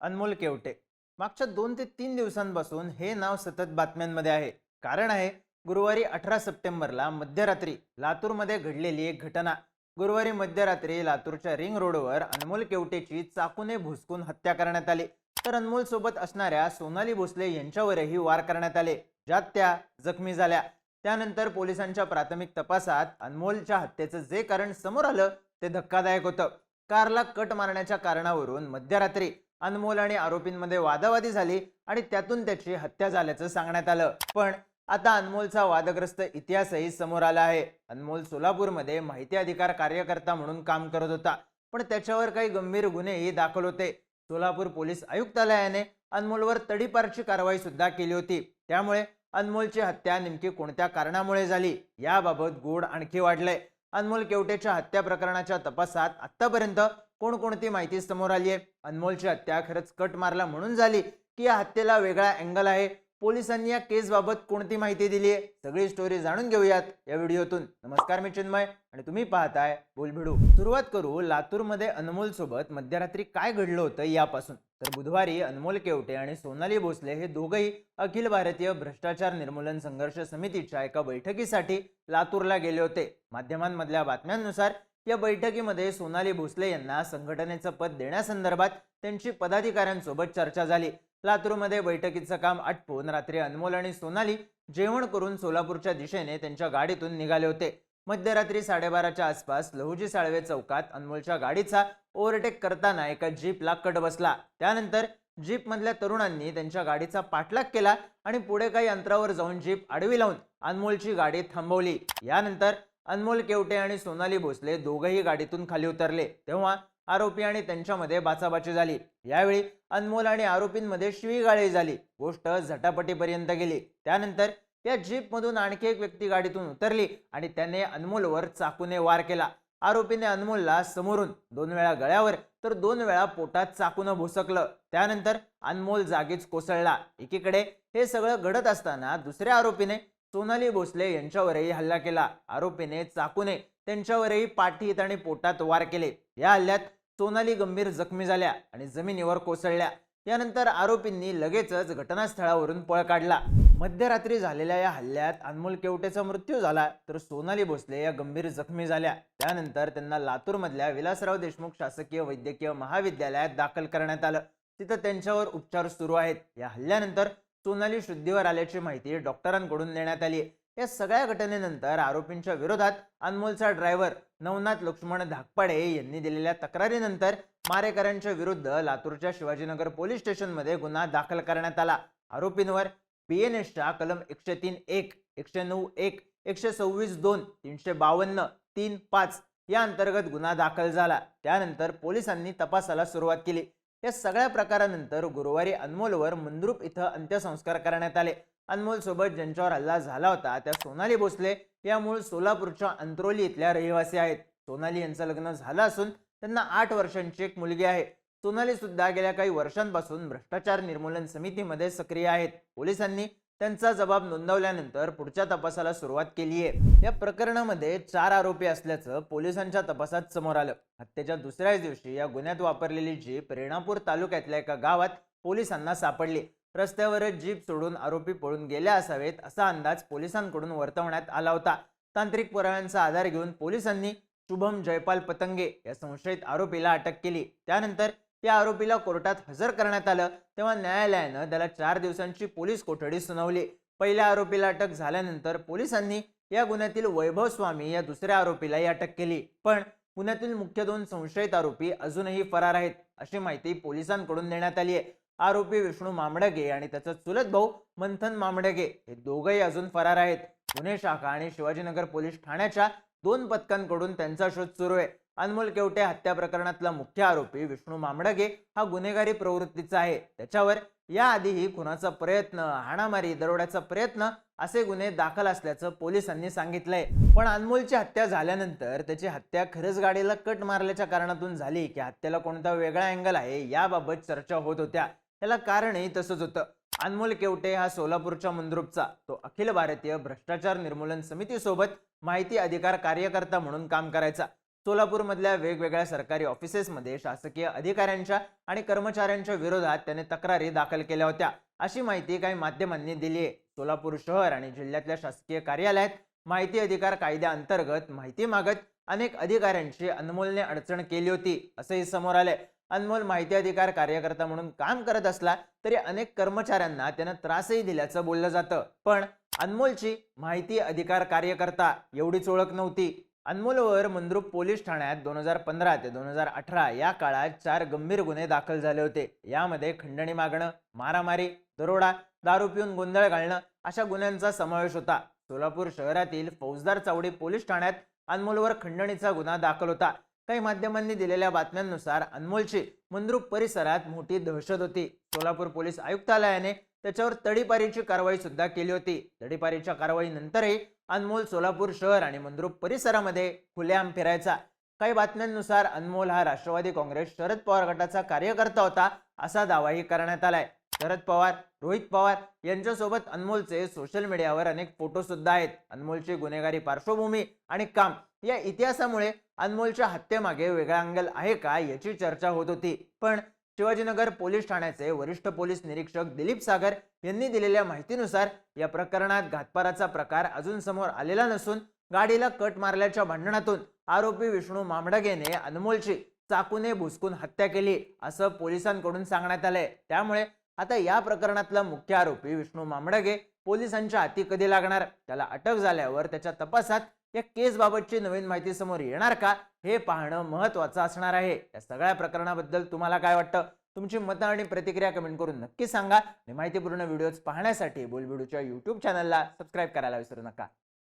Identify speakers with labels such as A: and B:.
A: अनमोल केवटे. मागच्या दोन ते तीन दिवसांपासून हे नाव सतत बातम्यांमध्ये आहे. कारण आहे गुरुवारी अठरा सप्टेंबरला मध्यरात्री लातूरमध्ये घडलेली एक घटना. गुरुवारी मध्यरात्री लातूरच्या रिंग रोडवर अनमोल केवटेची चाकूने भुसकून हत्या करण्यात आली. तर अनमोल सोबत असणाऱ्या सोनाली भोसले यांच्यावरही वार करण्यात आले ज्यात त्या जखमी झाल्या. त्यानंतर पोलिसांच्या प्राथमिक तपासात अनमोलच्या हत्येचं जे कारण समोर आलं ते धक्कादायक होतं. कारला कट मारण्याच्या कारणावरून मध्यरात्री अनमोल आणि आरोपींमध्ये वादावादी झाली आणि त्यातून त्याची हत्या झाल्याचं सांगण्यात आलं. पण आता अनमोलचा वादग्रस्त इतिहासही समोर आला आहे. अनमोल सोलापूरमध्ये माहिती अधिकार कार्यकर्ता म्हणून काम करत होता पण त्याच्यावर काही गंभीर गुन्हेही दाखल होते. सोलापूर पोलीस आयुक्तालयाने अनमोलवर तडीपारची कारवाई सुद्धा केली होती. त्यामुळे अनमोलची हत्या नेमकी कोणत्या कारणामुळे झाली याबाबत गोड आणखी वाढलंय. अनमोल केवटेच्या हत्या प्रकरणाच्या तपासात आतापर्यंत कोणकोणती माहिती समोर आली आहे अनमोलची हत्या खरंच कट मारला म्हणून झाली. की या हत्येला वेगळा अँगल आहे. पोलिसांनी या केसबाबत कोणती माहिती दिली आहे सगळी स्टोरी जाणून घेऊयात या व्हिडिओतून. नमस्कार मी चिन्मय. आणि तुम्ही पाहताय बोलभिडू सुरुवात करू लातूरमध्ये अनमोल सोबत मध्यरात्री काय घडलं होतं यापासून. तर बुधवारी अनमोल केवटे आणि सोनाली भोसले हे दोघंही अखिल भारतीय भ्रष्टाचार निर्मूलन संघर्ष समितीच्या एका बैठकीसाठी लातूरला गेले होते. माध्यमांमधल्या बातम्यांनुसार या बैठकीमध्ये सोनाली भोसले यांना संघटनेचं पद देण्यासंदर्भात त्यांची पदाधिकाऱ्यांसोबत चर्चा झाली. लातूरमध्ये बैठकीचं काम आटपून रात्री अनमोल आणि सोनाली जेवण करून सोलापूरच्या दिशेने त्यांच्या गाडीतून निघाले होते. मध्यरात्री साडेबाराच्या आसपास लहुजी साळवे चौकात अनमोलच्या गाडीचा ओव्हरटेक करताना एका जीपला कट बसला. त्यानंतर जीपमधल्या तरुणांनी त्यांच्या गाडीचा पाठलाग केला आणि पुढे काही अंतरावर जाऊन जीप आडवी लावून अनमोलची गाडी थांबवली. यानंतर अनमोल केवटे आणि सोनाली भोसले दोघंही गाडीतून खाली उतरले. तेव्हा आरोपी आणि त्यांच्यामध्ये बाचाबाची झाली. यावेळी अनमोल आणि आरोपींमध्ये शिवीगाळी झाली. गोष्ट झटापटीपर्यंत गेली. त्यानंतर त्या जीपमधून आणखी एक व्यक्ती गाडीतून उतरली आणि त्याने अनमोलवर चाकूने वार केला. आरोपीने अनमोलला समोरून दोन वेळा गळ्यावर तर दोन वेळा पोटात चाकून भोसकलं. त्यानंतर अनमोल जागीच कोसळला. एकीकडे हे सगळं घडत असताना दुसऱ्या आरोपीने सोनाली भोसले यांच्यावरही हल्ला केला. आरोपीने चाकूने त्यांच्यावरही पाठीत आणि पोटात वार केले. या हल्ल्यात सोनाली गंभीर जखमी झाल्या आणि जमिनीवर कोसळल्या. यानंतर आरोपींनी लगेचच घटनास्थळावरून पळ काढला. मध्यरात्री झालेल्या या हल्ल्यात अनमोल केवटेचा मृत्यू झाला तर सोनाली भोसले या गंभीर जखमी झाल्या. त्यानंतर त्यांना लातूरमधल्या विलासराव देशमुख शासकीय वैद्यकीय महाविद्यालयात दाखल करण्यात आलं. तिथं त्यांच्यावर उपचार सुरू आहेत. या हल्ल्यानंतर सोनाली शुद्धीवर आल्याची माहिती डॉक्टरांकडून देण्यात आली. या सगळ्या घटनेनंतर आरोपींच्या विरोधात अनमोलचा ड्रायव्हर नवनाथ लक्ष्मण धाकपाडे यांनी दिलेल्या तक्रारीनंतर मारेकरांच्या विरुद्ध लातूरच्या शिवाजीनगर पोलीस स्टेशनमध्ये गुन्हा दाखल करण्यात आला. आरोपींवर बीएनएसच्या कलम एकशे तीन एक एकशे नऊ एक एकशे सव्वीस दोन तीनशे बावन्न तीन पाच या अंतर्गत गुन्हा दाखल झाला. त्यानंतर पोलिसांनी तपासाला सुरुवात केली. या सगळ्या प्रकारानंतर गुरुवारी अनमोलवर मंद्रुप इथं अंत्यसंस्कार करण्यात आले. अनमोल सोबत ज्यांच्यावर हल्ला झाला होता त्या सोनाली भोसले या मूळ सोलापूरच्या अंत्रोली इथल्या रहिवासी आहेत. सोनाली यांचं लग्न झालं असून त्यांना आठ वर्षांची एक मुलगी आहे. सोनाली सुद्धा गेल्या काही वर्षांपासून भ्रष्टाचार निर्मूलन समितीमध्ये सक्रिय आहेत. पोलिसांनी त्यांचा जबाब नोंदवल्यानंतर पुढच्या तपासाला सुरुवात केली आहे या प्रकरणामध्ये चार आरोपी असल्याचं पोलिसांच्या तपासात समोर आलं. हत्येच्या दुसऱ्याच दिवशी या गुन्ह्यात वापरलेली जीप रेणापूर तालुक्यातल्या एका गावात पोलिसांना सापडली. रस्त्यावरच जीप सोडून आरोपी पळून गेले असावेत असा अंदाज पोलिसांकडून वर्तवण्यात आला होता. तांत्रिक पुराव्यांचा आधार घेऊन पोलिसांनी शुभम जयपाल पतंगे या संशयित आरोपीला अटक केली. त्यानंतर या आरोपीला कोर्टात हजर करण्यात आलं. तेव्हा न्यायालयानं त्याला चार दिवसांची पोलीस कोठडी सुनावली. पहिल्या आरोपीला अटक झाल्यानंतर पोलिसांनी या गुन्ह्यातील वैभव स्वामी या दुसऱ्या आरोपीलाही अटक केली. पण पुण्यातील मुख्य दोन संशयित आरोपी अजूनही फरार आहेत अशी माहिती पोलिसांकडून देण्यात आली आहे. आरोपी विष्णू मामडगे आणि त्याचा चुलत भाऊ मंथन मामडगे हे दोघंही अजून फरार आहेत. पुणे शाखा आणि शिवाजीनगर पोलीस ठाण्याच्या दोन पथकांकडून त्यांचा शोध सुरू आहे. अनमोल केवटे हत्या प्रकरणातला मुख्य आरोपी विष्णू मामडगे हा गुन्हेगारी प्रवृत्तीचा आहे. त्याच्यावर याआधीही खुनाचा प्रयत्न हाणामारी दरोड्याचा प्रयत्न असे गुन्हे दाखल असल्याचं पोलिसांनी सांगितलंय. पण अनमोलची हत्या झाल्यानंतर त्याची हत्या खरंच गाडीला कट मारल्याच्या कारणातून झाली की हत्येला कोणता वेगळा अँगल आहे याबाबत चर्चा होत होत्या. याला कारणही तसंच होतं. अनमोल केवटे हा सोलापूरच्या मुंद्रुपचा. तो अखिल भारतीय भ्रष्टाचार निर्मूलन समितीसोबत माहिती अधिकार कार्यकर्ता म्हणून काम करायचा. सोलापूरमधल्या वेगवेगळ्या सरकारी ऑफिसेसमध्ये शासकीय अधिकाऱ्यांच्या आणि कर्मचाऱ्यांच्या विरोधात त्याने तक्रारी दाखल केल्या होत्या. अशी माहिती काही माध्यमांनी दिली आहे सोलापूर शहर आणि जिल्ह्यातल्या शासकीय कार्यालयात माहिती अधिकार कायद्याअंतर्गत माहिती मागत अनेक अधिकाऱ्यांची अनमोलने अडचण केली होती असंही समोर आलंय. अनमोल माहिती अधिकार कार्यकर्ता म्हणून काम करत असला तरी अनेक कर्मचाऱ्यांना त्यानं त्रासही दिल्याचं बोललं जातं. पण अनमोलची माहिती अधिकार कार्यकर्ता एवढीच ओळख नव्हती. अनमोलवर मंद्रुप पोलीस ठाण्यात दोन हजार पंधरा ते दोन हजार अठरा या काळात चार गंभीर गुन्हे दाखल झाले होते. यामध्ये खंडणी मागणं मारामारी दरोडा दारू पिऊन गोंधळ घालणं अशा गुन्ह्यांचा समावेश होता. सोलापूर शहरातील फौजदार चावडी पोलीस ठाण्यात अनमोलवर खंडणीचा गुन्हा दाखल होता. काही माध्यमांनी दिलेल्या बातम्यांनुसार अनमोलची मंद्रुप परिसरात मोठी दहशत होती. सोलापूर पोलीस आयुक्तालयाने त्याच्यावर तडीपारीची कारवाई सुद्धा केली होती. तडीपारीच्या कारवाईनंतरही अनमोल सोलापूर शहर आणि मंद्रुप परिसरामध्ये खुलेआम फिरायचा. काही बातम्यांनुसार अनमोल हा राष्ट्रवादी काँग्रेस शरद पवार गटाचा कार्यकर्ता होता असा दावाही करण्यात आलाय. शरद पवार रोहित पवार यांच्यासोबत अनमोलचे सोशल मीडियावर अनेक फोटो सुद्धा आहेत. अनमोलची गुन्हेगारी पार्श्वभूमी आणि काम या इतिहासामुळे अनमोलच्या हत्येमागे वेगळा अंगल आहे का याची चर्चा होत होती. पण शिवाजीनगर पोलीस ठाण्याचे वरिष्ठ पोलीस निरीक्षक दिलीप सागर यांनी दिलेल्या माहितीनुसार या प्रकरणात घातपाराचा प्रकार अजून समोर आलेला नसून गाडीला कट मारल्याच्या भांडणातून आरोपी विष्णू मामडगेने अनमोलची चाकूने भुसकून हत्या केली असं पोलिसांकडून सांगण्यात आलंय. त्यामुळे आता या प्रकरणातला मुख्य आरोपी विष्णू मामडगे पोलिसांच्या हाती कधी लागणार? त्याला अटक झाल्यावर त्याच्या तपासात या केस बाबतची नवीन माहिती समोर येणार का? हे पाहणं महत्वाचं असणार आहे. या सगळ्या प्रकरणाबद्दल तुम्हाला काय वाटतं? तुमची मतं आणि प्रतिक्रिया कमेंट करून नक्की सांगा. आणि माहितीपूर्ण व्हिडिओज पाहण्यासाठी बोलबिडूच्या युट्यूब चॅनलला सबस्क्राईब करायला विसरू नका.